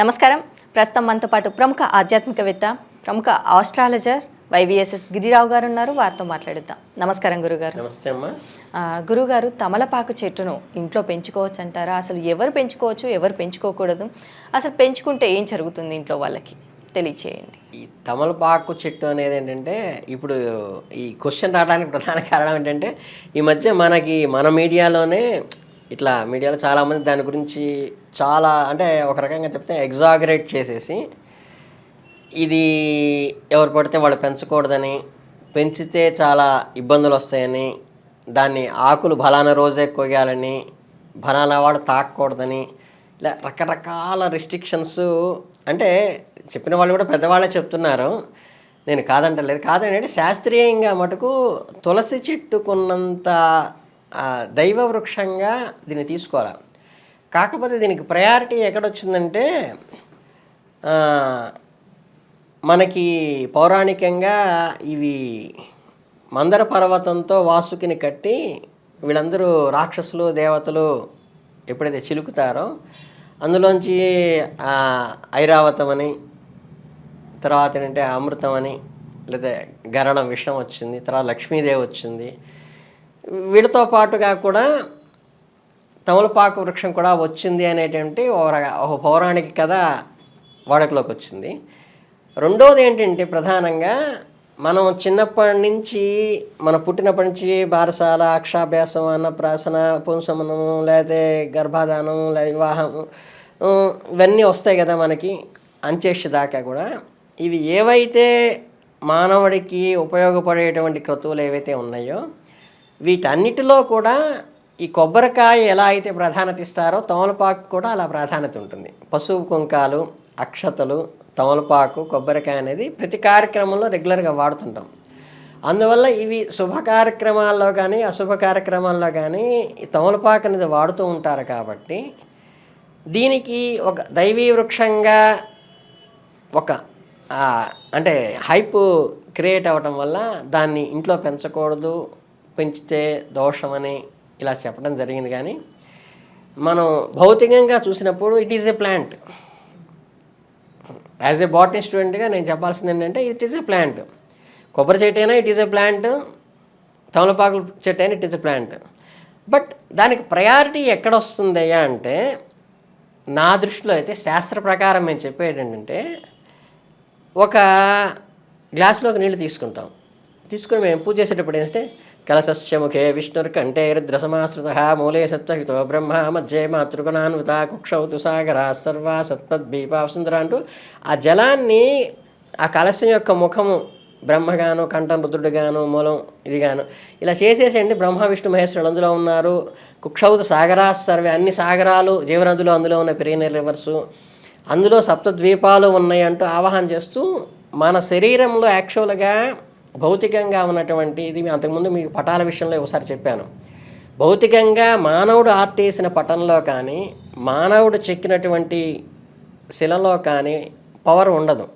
నమస్కారం. ప్రస్తుతం మనతో పాటు ప్రముఖ ఆధ్యాత్మికవేత్త ప్రముఖ ఆస్ట్రాలజర్ వైవిఎస్ఎస్ గిరిరావు గారు ఉన్నారు. వారితో మాట్లాడిద్దాం. నమస్కారం గురుగారు. నమస్తే అమ్మా. గురుగారు తమలపాకు చెట్టును ఇంట్లో పెంచుకోవచ్చు అంటారా అసలు ఎవరు పెంచుకోవచ్చు ఎవరు పెంచుకోకూడదు? అసలు పెంచుకుంటే ఏం జరుగుతుంది ఇంట్లో వాళ్ళకి? తెలియచేయండి. ఈ తమలపాకు చెట్టు అనేది ఏంటంటే ఇప్పుడు ఈ క్వశ్చన్ రావడానికి ప్రధాన కారణం ఏంటంటే ఈ మధ్య మనకి మన మీడియాలోనే ఇట్లా మీడియాలో చాలామంది దాని గురించి చాలా అంటే ఒక రకంగా చెప్తే ఎగ్జాగరేట్ చేసేసి ఇది ఎవరు పడితే వాళ్ళు పెంచకూడదని పెంచితే చాలా ఇబ్బందులు వస్తాయని దాన్ని ఆకులు బలానా రోజే కొయ్యాలని బలానా వాడు తాకూడదని ఇలా రకరకాల రిస్ట్రిక్షన్స్ అంటే చెప్పిన వాళ్ళు కూడా పెద్దవాళ్ళే చెప్తున్నారు. నేను కాదంటలేదు. కాదంటే శాస్త్రీయంగా మటుకు తులసి చెట్టుకున్నంత దైవ వృక్షంగా దీన్ని తీసుకోవాలి? కాకపోతే దీనికి ప్రయారిటీ ఎక్కడొచ్చిందంటే మనకి పౌరాణికంగా ఇవి మందర పర్వతంతో వాసుకిని కట్టి వీళ్ళందరూ రాక్షసులు దేవతలు ఎప్పుడైతే చిలుకుతారో అందులోంచి ఐరావతం అని తర్వాత ఏంటంటే అమృతం అని లేదా గరణం విషం వచ్చింది తర్వాత లక్ష్మీదేవి వచ్చింది వీళ్ళతో పాటుగా కూడా తమలపాకు వృక్షం కూడా వచ్చింది అనేటువంటి ఒక పౌరాణిక కథ వాడకలోకి వచ్చింది. రెండోది ఏంటంటే ప్రధానంగా మనం చిన్నప్పటి నుంచి మన పుట్టినప్పటి నుంచి బారసాల అక్షాభ్యాసం అన్నప్రాసన పుంసమనము లేకపోతే గర్భాధానం లేదా వివాహం ఇవన్నీ వస్తాయి కదా మనకి అంత్యేష్టి దాకా కూడా. ఇవి ఏవైతే మానవుడికి ఉపయోగపడేటువంటి క్రతువులు ఏవైతే ఉన్నాయో వీటన్నిటిలో కూడా ఈ కొబ్బరికాయ ఎలా అయితే ప్రాధాన్యత ఇస్తారో తమలపాకు కూడా అలా ప్రాధాన్యత ఉంటుంది. పసుపు కుంకాలు అక్షతలు తమలపాకు కొబ్బరికాయ అనేది ప్రతి కార్యక్రమంలో రెగ్యులర్గా వాడుతుంటాం. అందువల్ల ఇవి శుభ కార్యక్రమాల్లో కానీ అశుభ కార్యక్రమాల్లో కానీ తమలపాకు అనేది వాడుతూ ఉంటారు కాబట్టి దీనికి ఒక దైవీ వృక్షంగా ఒక అంటే హైప్ క్రియేట్ అవ్వటం వల్ల దాన్ని ఇంట్లో పెంచకూడదు పెంచితే దోషమని ఇలా చెప్పడం జరిగింది కానీ మనం భౌతికంగా చూసినప్పుడు it is a plant as a botany స్టూడెంట్గా నేను చెప్పాల్సింది ఏంటంటే ఇట్ ఈస్ ఎ ప్లాంట్ కొబ్బరి చెట్టు అయినా ఇట్ ఈస్ ఎ ప్లాంట్ తమలపాకుల చెట్టు అయినా it is a plant but దానికి ప్రయారిటీ ఎక్కడ వస్తుందయ్యా అంటే నా దృష్టిలో అయితే శాస్త్ర ప్రకారం మేము చెప్పేది ఏంటంటే ఒక గ్లాసులోకి నీళ్ళు తీసుకుంటాం. తీసుకుని మేము పూజ చేసేటప్పుడు ఏంటంటే కలశస్య ముఖే విష్ణుర్కంఠే రుద్రసమాశ్రుత మూలే సత్వహితో బ్రహ్మ మధ్యే మాతృగుణాన్విత కుక్షౌతు సాగరా సర్వా సత్పద్భీపా సుందర అంటూ ఆ జలాన్ని ఆ కలశం యొక్క ముఖము బ్రహ్మగాను కంఠం రుద్రుడుగాను మూలం ఇదిగాను ఇలా చేసేసండి బ్రహ్మ విష్ణు మహేశ్వరుడు అందులో ఉన్నారు. కుక్షౌతు సాగరా సర్వే అన్ని సాగరాలు జీవనదులు అందులో ఉన్న పెరిగిన రివర్సు అందులో సప్తద్వీపాలు ఉన్నాయి అంటూ ఆవాహన చేస్తూ మన శరీరంలో యాక్చువల్గా భౌతికంగా ఉన్నటువంటి ఇది అంతకుముందు మీకు పటాల విషయంలో ఒకసారి చెప్పాను. భౌతికంగా మానవుడు ఆర్టేసిన పటంలో కానీ మానవుడు చెక్కినటువంటి శిలలో కానీ పవర్ ఉండదు.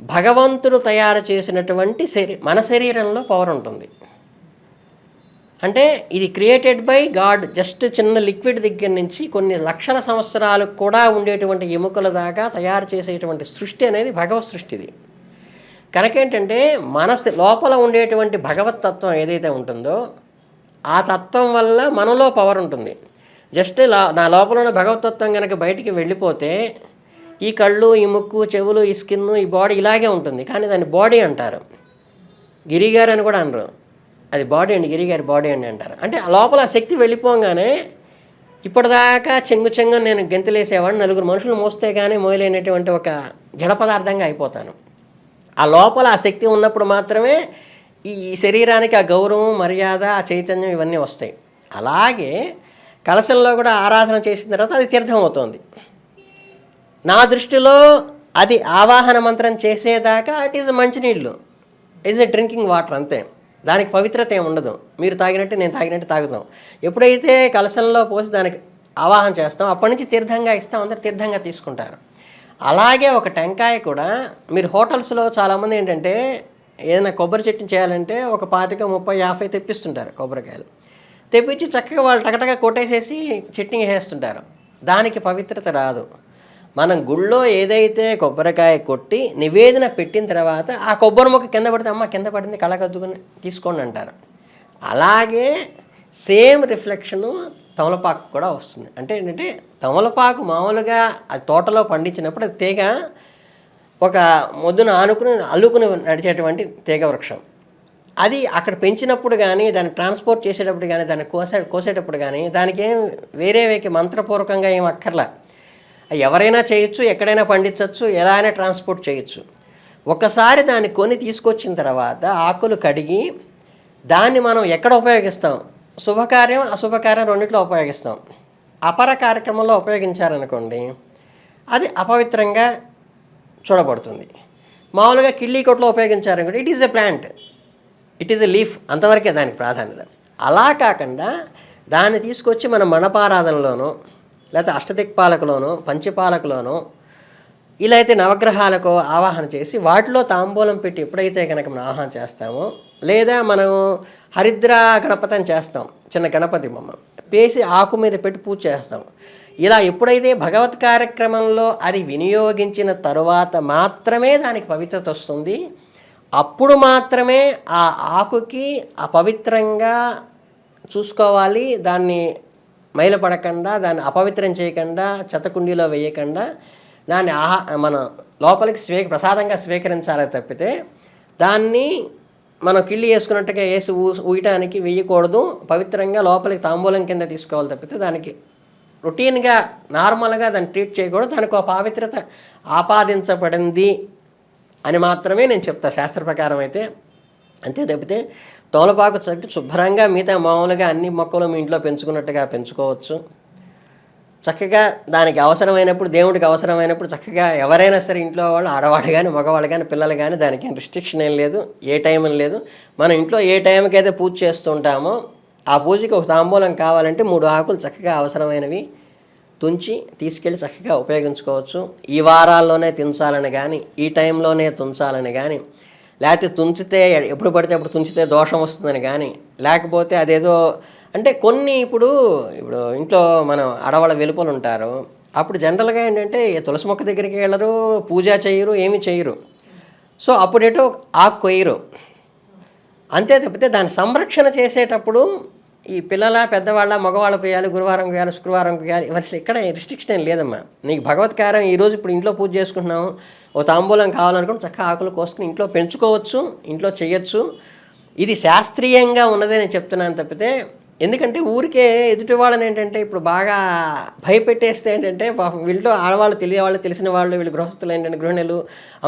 భగవంతుడు తయారు చేసినటువంటి శరీ మన శరీరంలో పవర్ ఉంటుంది. అంటే ఇది క్రియేటెడ్ బై గాడ్ జస్ట్ చిన్న లిక్విడ్ దగ్గర నుంచి కొన్ని లక్షల సంవత్సరాలు కూడా ఉండేటువంటి ఎముకల దాకా తయారు చేసేటువంటి సృష్టి అనేది భగవత్ సృష్టిది. కనుక ఏంటంటే మనసు లోపల ఉండేటువంటి భగవత్ తత్వం ఏదైతే ఉంటుందో ఆ తత్వం వల్ల మనలో పవర్ ఉంటుంది. జస్ట్ లా నా లోపల ఉన్న భగవతత్వం కనుక బయటికి వెళ్ళిపోతే ఈ కళ్ళు ఈ ముక్కు చెవులు ఈ స్కిన్ ఈ బాడీ ఇలాగే ఉంటుంది. కానీ దాన్ని బాడీ అంటారు. గిరిగారు అని కూడా అనరు. అది బాడీ అండి గిరిగారి బాడీ అండి అంటారు. అంటే ఆ లోపల ఆ శక్తి వెళ్ళిపోగానే ఇప్పటిదాకా చెంగు చెంగు నేను గెంతులేసేవాడిని. నలుగురు మనుషులు మోస్తే కానీ మోయలేనటువంటి ఒక జడ పదార్థంగా అయిపోతాను. ఆ లోపల ఆ శక్తి ఉన్నప్పుడు మాత్రమే ఈ శరీరానికి ఆ గౌరవం మర్యాద ఆ చైతన్యం ఇవన్నీ వస్తాయి. అలాగే కలశంలో కూడా ఆరాధన చేసిన తర్వాత అది తీర్థం అవుతుంది నా దృష్టిలో అది ఆవాహన మంత్రం చేసేదాకా ఇట్ ఈజ్ మంచినీళ్ళు. ఈజ్ ఎ డ్రింకింగ్ వాటర్ అంతే. దానికి పవిత్రత ఏమి ఉండదు. మీరు తాగినట్టు నేను తాగినట్టు తాగుతాం. ఎప్పుడైతే కలశంలో పోసి దానికి ఆవాహన చేస్తాం అప్పటి నుంచి తీర్థంగా ఇస్తాం. అందరు తీర్థంగా తీసుకుంటారు. అలాగే ఒక టెంకాయ కూడా మీరు హోటల్స్లో చాలామంది ఏంటంటే ఏదైనా కొబ్బరి చెట్టు చేయాలంటే ఒక పాతిక ముప్పై యాభై తెప్పిస్తుంటారు కొబ్బరికాయలు. తెప్పించి చక్కగా వాళ్ళు టకటగా కొట్టేసేసి చట్నీ వేసేస్తుంటారు దానికి పవిత్రత రాదు. మనం గుళ్ళో ఏదైతే కొబ్బరికాయ కొట్టి నివేదన పెట్టిన తర్వాత ఆ కొబ్బరి మొక్క కింద పడితే అమ్మ కింద పడింది కళ్ళకద్దుకుని తీసుకోండి అంటారు. అలాగే సేమ్ రిఫ్లెక్షను తమలపాకు కూడా వస్తుంది. అంటే ఏంటంటే తమలపాకు మామూలుగా ఆ తోటలో పండించినప్పుడు అది తీగ ఒక మొద్దున ఆనుకుని అల్లుకుని నడిచేటువంటి తీగ వృక్షం. అది అక్కడ పెంచినప్పుడు కానీ దాన్ని ట్రాన్స్పోర్ట్ చేసేటప్పుడు కానీ దాన్ని కోసే కోసేటప్పుడు కానీ దానికి ఏం వేరే వేకి మంత్రపూర్వకంగా ఏం అక్కర్లా. అది ఎవరైనా చేయొచ్చు ఎక్కడైనా పండించవచ్చు ఎలా అయినా ట్రాన్స్పోర్ట్ చేయొచ్చు. ఒకసారి దాన్ని కొని తీసుకొచ్చిన తర్వాత ఆకులు కడిగి దాన్ని మనం ఎక్కడ ఉపయోగిస్తాం? శుభకార్యం అశుభకార్యం రెండిట్లో ఉపయోగిస్తాం. అపర కార్యక్రమంలో ఉపయోగించారనుకోండి అది అపవిత్రంగా చూడబడుతుంది. మామూలుగా కిళ్ళీ కొట్లో ఉపయోగించారనుకోండి it is a plant it is a leaf అంతవరకే దానికి ప్రాధాన్యత. అలా కాకుండా దాన్ని తీసుకొచ్చి మన మణపారాధనలోనో లేకపోతే అష్టదిక్పాలకులోనో పంచపాలకులోనో ఇలా అయితే నవగ్రహాలకు ఆవాహన చేసి వాటిలో తాంబూలం పెట్టి ఎప్పుడైతే కనుక మనం ఆవాహన చేస్తామో లేదా మనం హరిద్ర గణపతి అని చేస్తాం చిన్న గణపతి బొమ్మ. పేసి ఆకు మీద పెట్టి పూజ చేస్తాం. ఇలా ఎప్పుడైతే భగవత్ కార్యక్రమంలో అది వినియోగించిన తరువాత మాత్రమే దానికి పవిత్రత వస్తుంది అప్పుడు మాత్రమే ఆ ఆకుకి అపవిత్రంగా చూసుకోవాలి దాన్ని మైలపడకుండా దాన్ని అపవిత్రం చేయకుండా చెత్తకుండీలో వేయకుండా దాన్ని ఆహా మనం లోపలికి స్వీ ప్రసాదంగా స్వీకరించాలి తప్పితే దాన్ని మనం కిళ్ళి వేసుకున్నట్టుగా వేసి ఊ ఊయటానికి వేయకూడదు. పవిత్రంగా లోపలికి తాంబూలం కింద తీసుకోవాలి తప్పితే దానికి రొటీన్గా నార్మల్గా దాన్ని ట్రీట్ చేయకూడదు. దానికి ఒక పావిత్రత ఆపాదించబడింది అని మాత్రమే నేను చెప్తా. శాస్త్ర ప్రకారం అయితే అంతే తప్పితే తోలపాకు చెట్టు శుభ్రంగా మిగతా మామూలుగా అన్ని మొక్కలు మీ ఇంట్లో పెంచుకున్నట్టుగా పెంచుకోవచ్చు. చక్కగా దానికి అవసరమైనప్పుడు దేవుడికి అవసరమైనప్పుడు చక్కగా ఎవరైనా సరే ఇంట్లో వాళ్ళు ఆడవాళ్ళు కానీ మగవాళ్ళు కానీ పిల్లలు కానీ దానికి ఏం రిస్ట్రిక్షన్ ఏం లేదు ఏ టైం అని లేదు. మనం ఇంట్లో ఏ టైంకి అయితే పూజ చేస్తుంటామో ఆ పూజకి ఒక తాంబూలం కావాలంటే మూడు ఆకులు చక్కగా అవసరమైనవి తుంచి తీసుకెళ్ళి చక్కగా ఉపయోగించుకోవచ్చు. ఈ వారాల్లోనే తుంచాలని కానీ ఈ టైంలోనే తుంచాలని కానీ లేకపోతే తుంచితే ఎప్పుడు పడితే అప్పుడు తుంచితే దోషం వస్తుందని కానీ లేకపోతే అదేదో అంటే కొన్ని ఇప్పుడు ఇప్పుడు ఇంట్లో మనం ఆడవాళ్ళ వెలుపలు ఉంటారు. అప్పుడు జనరల్గా ఏంటంటే ఏ తులసి మొక్క దగ్గరికి వెళ్ళరు పూజ చేయరు ఏమి చేయరు. సో అప్పుడేటో ఆకు కొయ్యరు. అంతే తప్పితే దాని సంరక్షణ చేసేటప్పుడు ఈ పిల్లల పెద్దవాళ్ళ మగవాళ్ళకు కొయ్యాలి గురువారం కొయ్యాలి శుక్రవారం కొయ్యాలి ఇవన్నీ ఇక్కడ రిస్ట్రిక్షన్ ఏం లేదమ్మా. నీకు భగవత్కారం ఈరోజు ఇప్పుడు ఇంట్లో పూజ చేసుకుంటున్నాము ఓ తాంబూలం కావాలనుకుంటే చక్కగా ఆకులు కోసుకుని ఇంట్లో పెంచుకోవచ్చు ఇంట్లో చేయొచ్చు. ఇది శాస్త్రీయంగా ఉన్నదే నేను చెప్తున్నాను తప్పితే ఎందుకంటే ఊరికే ఎదుటి వాళ్ళని ఏంటంటే ఇప్పుడు బాగా భయపెట్టేస్తే ఏంటంటే వీళ్ళతో ఆడవాళ్ళు తెలియవాళ్ళు తెలిసిన వాళ్ళు వీళ్ళు గృహస్థులు ఏంటంటే గృహిణులు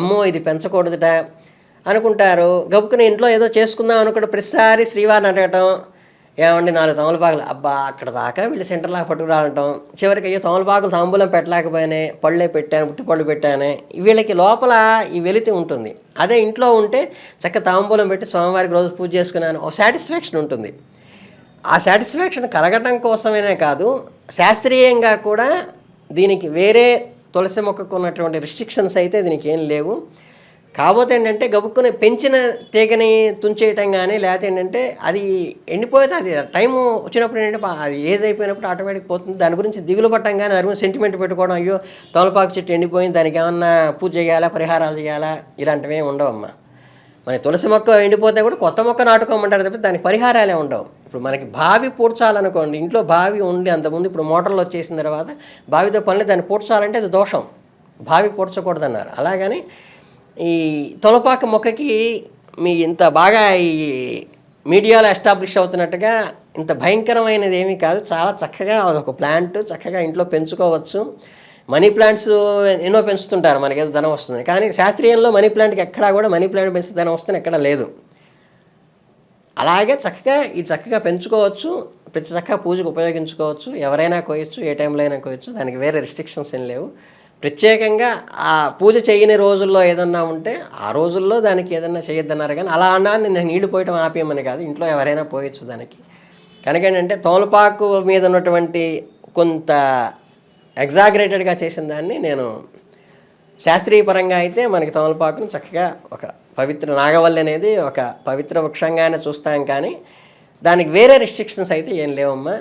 అమ్మో ఇది పెంచకూడదుట అనుకుంటారు. గబుకుని ఇంట్లో ఏదో చేసుకుందాం అనుకుంటే ప్రతిసారి శ్రీవారిని అడగటం ఏమండి నాలుగు తమలపాకులు అబ్బా అక్కడ దాకా వీళ్ళు సెంటర్లాగా పట్టుకురావటం చివరికి అయ్యో తమలపాకులు తాంబూలం పెట్టలేకపోయినాయి పళ్ళే పెట్టాను పుట్టి పళ్ళు పెట్టాను వీళ్ళకి లోపల ఈ వెలితి ఉంటుంది. అదే ఇంట్లో ఉంటే చక్క తాంబూలం పెట్టి స్వామివారికి రోజు పూజ చేసుకున్నాను. ఒక సాటిస్ఫాక్షన్ ఉంటుంది. ఆ సాటిస్ఫాక్షన్ కలగటం కోసమేనే కాదు శాస్త్రీయంగా కూడా దీనికి వేరే తులసి మొక్కకు ఉన్నటువంటి రిస్ట్రిక్షన్స్ అయితే దీనికి ఏం లేవు. కాకపోతే ఏంటంటే గబుక్కుని పెంచిన తీగని తుంచేయటం కానీ లేకపోతే ఏంటంటే అది ఎండిపోతే అది టైం వచ్చినప్పుడు ఏంటంటే అది ఏజ్ అయిపోయినప్పుడు ఆటోమేటిక్ పోతుంది. దాని గురించి దిగులు పట్టం కానీ దాని గురించి సెంటిమెంట్ పెట్టుకోవడం అయ్యో తమలపాకు చెట్టు ఎండిపోయింది దానికి ఏమన్నా పూజ చేయాలా పరిహారాలు చేయాలా ఇలాంటివి ఏమి ఉండవమ్మా. మరి తులసి మొక్క ఎండిపోతే కూడా కొత్త మొక్క నాటుకోమంటారు తప్ప దానికి పరిహారాలే ఉండవు. ఇప్పుడు మనకి బావి పూడ్చాలనుకోండి ఇంట్లో బావి ఉండి అంతకుముందు ఇప్పుడు మోటార్లు వచ్చేసిన తర్వాత బావితో పనులు దాన్ని పూడ్చాలంటే అది దోషం. బావి పూడ్చకూడదన్నారు. అలాగని ఈ తొలపాక మొక్కకి మీ ఇంత బాగా ఈ మీడియాలో ఎస్టాబ్లిష్ అవుతున్నట్టుగా ఇంత భయంకరమైనది ఏమీ కాదు. చాలా చక్కగా అదొక ప్లాంట్ చక్కగా ఇంట్లో పెంచుకోవచ్చు. మనీ ప్లాంట్స్ ఎన్నో పెంచుతుంటారు. మనకి ఏదో ధనం వస్తుంది. కానీ శాస్త్రీయంలో మనీ ప్లాంట్కి ఎక్కడా కూడా మనీ ప్లాంట్ పెంచితే ధనం వస్తుంది. ఎక్కడా లేదు. అలాగే చక్కగా ఈ చక్కగా పెంచుకోవచ్చు ప్రతి చక్కగా పూజకు ఉపయోగించుకోవచ్చు ఎవరైనా కోయచ్చు ఏ టైంలో అయినా కోయచ్చు దానికి వేరే రిస్ట్రిక్షన్స్ ఏం లేవు. ప్రత్యేకంగా ఆ పూజ చేయని రోజుల్లో ఏదన్నా ఉంటే ఆ రోజుల్లో దానికి ఏదన్నా చేయొద్దన్నారు కానీ అలా అన్నా నేను నీళ్ళు పోయటం ఆపేయమని కాదు ఇంట్లో ఎవరైనా పోయొచ్చు దానికి. కనుక ఏంటంటే తోలపాకు మీద ఉన్నటువంటి కొంత ఎగ్జాగరేటెడ్గా చేసిన దాన్ని నేను శాస్త్రీయ పరంగా అయితే మనకి తమలపాకును చక్కగా ఒక పవిత్ర నాగవల్లి అనేది ఒక పవిత్ర వృక్షంగానే చూస్తాం కానీ దానికి వేరే రిస్ట్రిక్షన్స్ అయితే ఏం లేవమ్మా.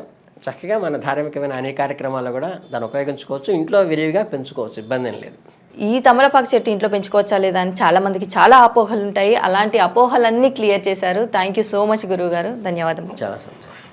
చక్కగా మన ధార్మికమైన అన్ని కార్యక్రమాల్లో కూడా దాన్ని ఉపయోగించుకోవచ్చు. ఇంట్లో విరివిగా పెంచుకోవచ్చు. ఇబ్బంది ఏం లేదు. ఈ తమలపాకు చెట్టు ఇంట్లో పెంచుకోవచ్చా లేదా అని చాలా మందికి చాలా అపోహలు ఉంటాయి అలాంటి అపోహలన్నీ క్లియర్ చేశారు. థ్యాంక్ యూ సో మచ్ గురువు గారు ధన్యవాదములు. చాలా సంతోషం.